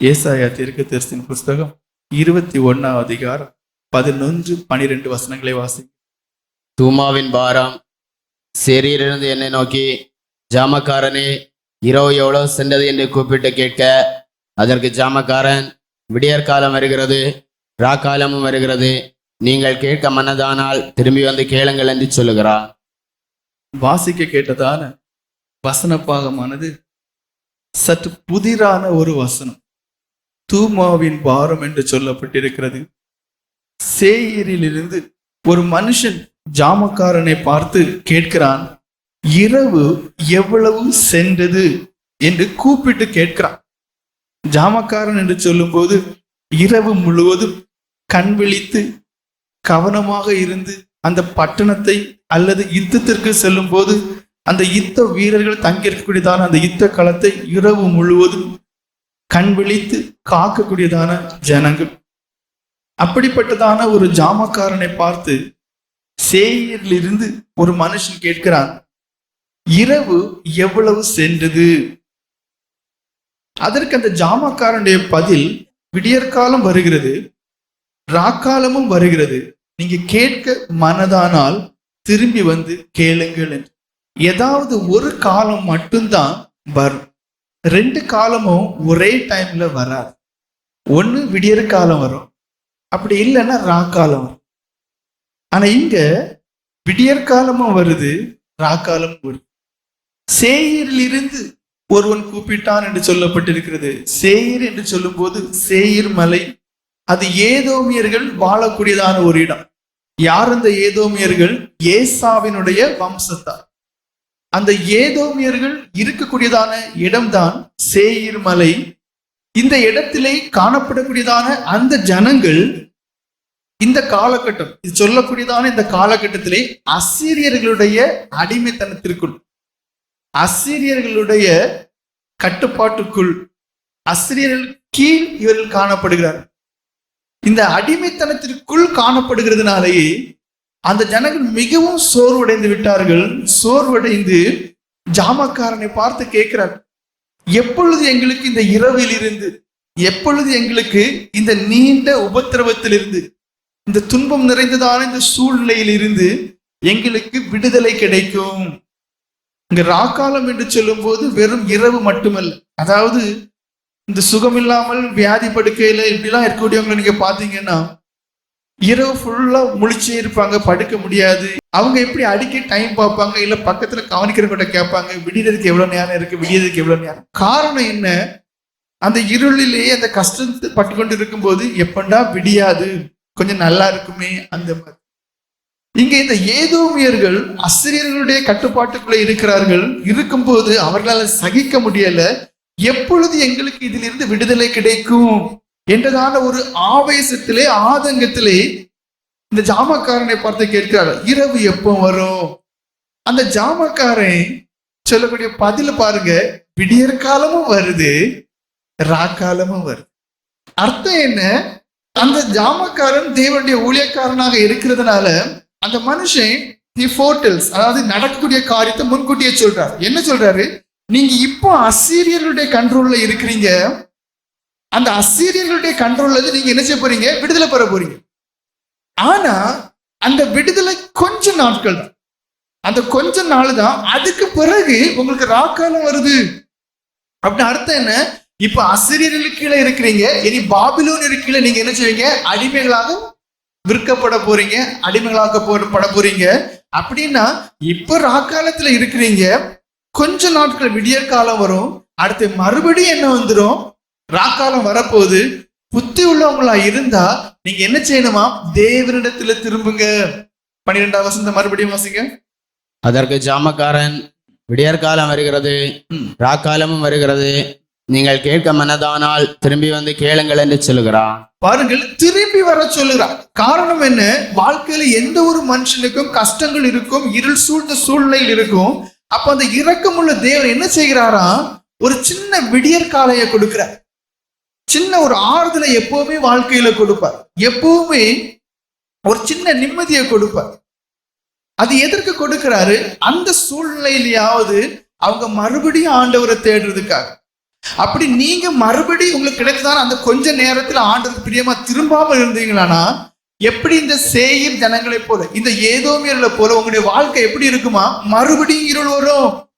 ஏசாயா தீர்க்க தரிசன புஸ்தகம் இருபத்தி ஒன்னாம் அதிகாரம் பதினொன்று பனிரெண்டு வசனங்களை வாசி தூமாவின் பாரம் சேரியிலிருந்து என்னை நோக்கி ஜாமக்காரனே இரவு எவ்வளோ சென்றது என்று கூப்பிட்டு கேட்க அதற்கு ஜாமக்காரன் விடியற்காலம் வருகிறது ராக்காலமும் வருகிறது நீங்கள் கேட்க மனதானால் திரும்பி வந்து கேளுங்கள் என்று சொல்லுகிறார். வாசிக்க கேட்டதான வசன பாகமானது சற்று புதிரான ஒரு வசனம். தூமாவின் பாரம் என்று சொல்லப்பட்டிருக்கிறது. சேயரிலிருந்து ஒரு மனுஷன் ஜாமக்காரனை பார்த்து கேட்கிறான் இரவு எவ்வளவு சென்றது? என்று கூப்பிட்டு கேட்கிறான். ஜாமக்காரன் என்று சொல்லும்போது இரவு முழுவதும் கண் விழித்து கவனமாக இருந்து அந்த பட்டணத்தை அல்லது யுத்தத்திற்கு செல்லும் போது அந்த யுத்த வீரர்கள் தங்கியிருக்கக்கூடியதான அந்த யுத்த களத்தை இரவு முழுவதும் கண் விழித்து காக்கக்கூடியதான ஜனங்கள். அப்படிப்பட்டதான ஒரு ஜாமக்காரனை பார்த்து சேயரிலிருந்து ஒரு மனுஷன் கேட்கிறான் இரவு எவ்வளவு சென்றது? அதற்கு அந்த ஜாமக்காரனுடைய பதில் விடியற்காலம் வருகிறது ராக்காலமும் வருகிறது. நீங்க கேட்க மனதானால் திரும்பி வந்து கேளுங்கள். என்று. ஏதாவது ஒரு காலம் மட்டும்தான் வரும். ரெண்டு காலமும் ஒரே டைம்ல வராது. ஒன்று விடியற் காலம் வரும். அப்படி இல்லைன்னா ராக்காலம் வரும். ஆனா இங்க விடியற் காலமும் வருது ராக்காலமும் வருது. சேயரிலிருந்து ஒருவன் கூப்பிட்டான் என்று சொல்லப்பட்டிருக்கிறது. சேயர் என்று சொல்லும்போது சேயர் மலை. அது ஏதோமியர்கள் வாழக்கூடியதான ஒரு இடம். யார் அந்த ஏதோமியர்கள்? ஏசாவினுடைய வம்சத்தார். அந்த ஏதோமியர்கள் இருக்கக்கூடியதான இடம்தான் சேயிர் மலை இந்த இடத்திலே காணப்படக்கூடியதான அந்த ஜனங்கள் இந்த காலகட்டம் இது சொல்லக்கூடியதான இந்த காலகட்டத்திலே அசீரியர்களுடைய அடிமைத்தனத்திற்குள் அசீரியர்களுடைய கட்டுப்பாட்டுக்குள் அசிரியர்கள் கீழ் இவர்கள் காணப்படுகிறார் இந்த அடிமைத்தனத்திற்குள் காணப்படுகிறதுனாலேயே அந்த ஜனங்கள் மிகவும் சோர்வடைந்து விட்டார்கள். சோர்வடைந்து ஜாமக்காரனை பார்த்து கேட்கிறார் எப்பொழுது எங்களுக்கு இந்த இரவில் இருந்து எப்பொழுது எங்களுக்கு இந்த நீண்ட உபத்திரவத்திலிருந்து இந்த துன்பம் நிறைந்ததான இந்த சூழ்நிலையில் இருந்து எங்களுக்கு விடுதலை கிடைக்கும்? இங்க ராக்காலம் என்று சொல்லும்போது வெறும் இரவு மட்டுமல்ல. அதாவது இந்த சுகமில்லாமல் வியாதி படுக்கையில இப்படிலாம் இருக்கக்கூடியவங்களை நீங்க பாத்தீங்கன்னா இரவு ஃபுல்லா முழிச்சே இருப்பாங்க படுக்க முடியாது. அவங்க எப்படி அடிக்கடி டைம் பார்ப்பாங்க இல்ல பக்கத்துல கவனிக்கிறவங்கிட்ட கேட்பாங்க விடியறதுக்கு எவ்வளவு நேரம் இருக்கு விடியறதுக்கு எவ்வளவு நேரம்? காரணம் என்ன? அந்த இருளிலேயே அந்த கஷ்டத்தை பட்டுக்கொண்டு இருக்கும்போது எப்பண்டா விடியாது? கொஞ்சம் நல்லா இருக்குமே அந்த மாதிரி. இங்க இந்த ஏதோமியர்கள் அசிரியர்களுடைய கட்டுப்பாட்டுக்குள்ள இருக்கிறார்கள். இருக்கும்போது அவர்களால் சகிக்க முடியல. எப்பொழுது எங்களுக்கு இதிலிருந்து விடுதலை கிடைக்கும்? என்றதான ஒரு ஆவேசத்திலே ஆதங்கத்திலே இந்த ஜாமக்காரனை பார்த்து கேட்கிறார் இரவு எப்போ வரும்? அந்த ஜாமக்காரன் சொல்லக்கூடிய பதில் பாருங்க விடியற் காலமும் வருது ராக்காலமும் வருது. அர்த்தம் என்ன? அந்த ஜாமக்காரன் தேவனுடைய ஊழியக்காரனாக இருக்கிறதுனால அந்த மனுஷன் தி ஃபோர்டல்ஸ் அதாவது நடக்கக்கூடிய காரியத்தை முன்கூட்டியே சொல்றாரு. என்ன சொல்றாரு? நீங்க இப்போ அசீரியருடைய கண்ட்ரோல்ல இருக்கிறீங்க அந்த அசீரியர்களுடைய கண்ட்ரோல்ல இருந்து நீங்க என்ன செய்ய போறீங்க? விடுதலை பெற போறீங்க. ஆனா அந்த விடுதலை கொஞ்ச நாட்கள் தான். அந்த கொஞ்ச நாள் தான் அதுக்கு பிறகு உங்களுக்கு ராக்காலம் வருது. அப்படின்னு அர்த்தம் என்ன? இப்ப அசிரியர்களுக்கு கீழே இருக்கிறீங்க. இனி பாபிலோன் கீழே நீங்க என்ன செய்வீங்க? அடிமைகளாக விற்கப்பட போறீங்க. அடிமைகளாக பட போறீங்க. அப்படின்னா இப்ப ராக்காலத்துல இருக்கிறீங்க. கொஞ்ச நாட்கள் விடியற் காலம் வரும். அடுத்து மறுபடியும் என்ன வந்துடும் ராக்காலம் வரப்போகுது. புத்தி உள்ளவங்களா இருந்தா நீங்க என்ன செய்யணுமா? தேவனிடத்துல திரும்புங்க. பன்னிரெண்டாம் வசந்த மறுபடியும் வாசிங்க. அதற்கு ஜாமக்காரன் விடியற்காலம் வருகிறது. ராக்காலமும் வருகிறது. நீங்கள் கேட்க மனதானால் திரும்பி வந்து கேளுங்கள் என்று சொல்லுகிறான். பாருங்கள் திரும்பி வர சொல்லுகிறார் காரணம் என்ன? வாழ்க்கையில எந்த ஒரு மனுஷனுக்கும் கஷ்டங்கள் இருக்கும் இருள் சூழ்ந்த சூழ்நிலையில் இருக்கும். அப்ப அந்த இரக்கமுள்ள தேவன் என்ன செய்கிறாரா ஒரு சின்ன விடியற் காலையை கொடுக்கிறார். சின்ன ஒரு ஆறுதலை எப்பவுமே வாழ்க்கையில கொடுப்பார். எப்பவுமே ஒரு சின்ன நிம்மதியை கொடுப்பார். அது எதற்கு கொடுக்கிறாரு? அந்த சூழ்நிலையிலேயாவது அவங்க மறுபடியும் ஆண்டவரை தேடுறதுக்காக. அப்படி நீங்க மறுபடியும் உங்களுக்கு கிடைத்ததான அந்த கொஞ்ச நேரத்துல ஆண்டதுக்கு பிரியமா திரும்பாம இருந்தீங்களானா எப்படி இந்த சேயிர் ஜனங்களை போல இந்த ஏதோமியர்களை போல உங்களுடைய வாழ்க்கை எப்படி இருக்குமா? மறுபடியும் இருள் வரும்.